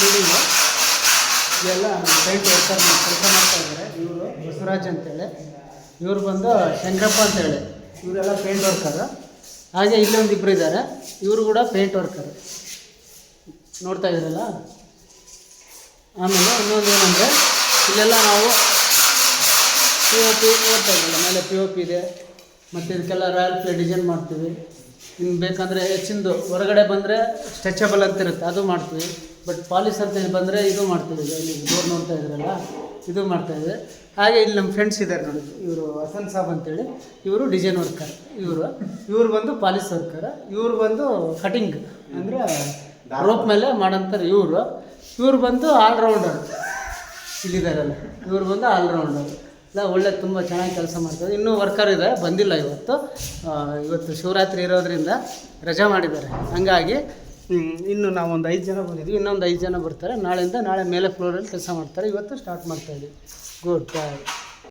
Building. ಇದೆಲ್ಲ paint worker ಕೆಲಸ ಮಾಡ್ತಾ ಇದ್ದಾರೆ ಇವರು ಬಸವರಾಜ್ ಅಂತೇಳಿ. ಇವರು ಬಂದು ಶಂಕ್ರಪ್ಪ ಅಂತೇಳಿ. ಇವರೆಲ್ಲ ಪೇಂಟ್ ವರ್ಕರು ಹಾಗೆ ಇಲ್ಲೊಂದು ಇಬ್ಬರು ಇದ್ದಾರೆ ಇವರು ಕೂಡ ಪೇಂಟ್ ವರ್ಕರ್ ನೋಡ್ತಾ ಇದ್ದೀರಲ್ಲ ಆಮೇಲೆ ಇನ್ನೊಂದು ಏನಂದರೆ, ಇಲ್ಲೆಲ್ಲ ನಾವು ಪಿ ಒ ಪಿ ನೋಡ್ತಾ ಇದ್ದೀವಿ ಆಮೇಲೆ ಪಿ ಒ ಪಿ ಇದೆ. ಮತ್ತು ಇದಕ್ಕೆಲ್ಲ ರಾಯಲ್ ಪ್ಲೇ ಡಿಸೈನ್ ಮಾಡ್ತೀವಿ. ಇನ್ನು ಬೇಕಂದರೆ ಹೆಚ್ಚಿಂದು ಹೊರಗಡೆ ಬಂದರೆ ಸ್ಟ್ರೆಚಬಲ್ ಅಂತ ಇರುತ್ತೆ ಅದು ಮಾಡ್ತೀವಿ. ಬಟ್ ಪಾಲಿಸ್ ಅಂತ ಬಂದರೆ ಇದು ಮಾಡ್ತೀವಿ ಇಲ್ಲಿ ಡೋರ್ ನೋಡ್ತಾ ಇದ್ರಲ್ಲ, ಇದು ಮಾಡ್ತಾಯಿದ್ವಿ ಹಾಗೆ ಇಲ್ಲಿ ನಮ್ಮ ಫ್ರೆಂಡ್ಸ್ ಇದ್ದಾರೆ ನೋಡಿ, ಇವರು ಹಸನ್ ಸಾಬ್ ಅಂತೇಳಿ. ಇವರು ಡಿಸೈನ್ ವರ್ಕರ್ ಇವರು. ಇವ್ರು ಬಂದು ಪಾಲಿಸ್ ವರ್ಕರ್ ಇವ್ರು ಬಂದು ಕಟಿಂಗ್ ಅಂದರೆ ರೋಪ್ ಮೇಲೆ ಮಾಡೋಂಥವ್ರು ಇವರು. ಇವ್ರು ಬಂದು ಆಲ್ರೌಂಡರ್ ಇಲ್ಲಿದ್ದಾರಲ್ಲ ಇವ್ರು ಬಂದು ಆಲ್ರೌಂಡರ್ ಇಲ್ಲ ಒಳ್ಳೆ ತುಂಬ ಚೆನ್ನಾಗಿ ಕೆಲಸ ಮಾಡ್ತಾರೆ. ಇನ್ನೂ ವರ್ಕರ್ ಇದೆ, ಬಂದಿಲ್ಲ ಇವತ್ತು. ಇವತ್ತು ಶಿವರಾತ್ರಿ ಇರೋದ್ರಿಂದ ರಜಾ ಮಾಡಿದ್ದಾರೆ. ಹಂಗಾಗಿ ಇನ್ನು ನಾವು ಒಂದು ಐದು ಜನ ಬಂದಿದ್ವಿ. ಇನ್ನೊಂದು ಐದು ಜನ ಬರ್ತಾರೆ. ನಾಳೆಯಿಂದ ನಾಳೆ ಮೇಲೆ ಫ್ಲೋರಲ್ಲಿ ಕೆಲಸ ಮಾಡ್ತಾರೆ. ಇವತ್ತು ಸ್ಟಾರ್ಟ್ ಮಾಡ್ತಾಯಿದ್ವಿ ಗುಡ್ ಬಾಯ್